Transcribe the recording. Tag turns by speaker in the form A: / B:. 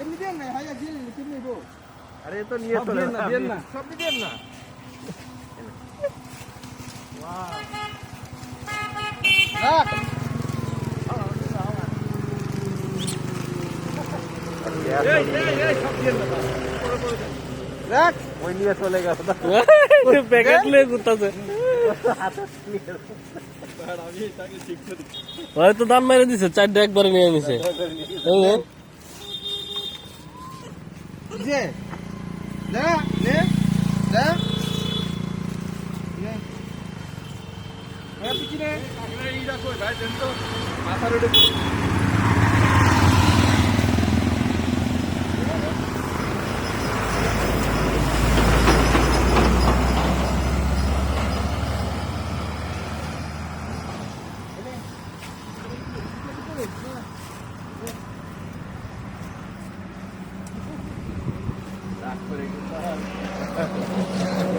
A: এমনি দেন না
B: তো নিয়ে
A: দিয়েন না, দিয়েন না।
B: সব না
A: না দেন। করে
C: হয়তো দাম মেরে দিছে চারটা একবারে নিয়ে নিছে
A: છે લે લે લે. લે. પીછી રે આગળ ઈ રાખો ભાઈ જંતો
B: Yeah. Thank you.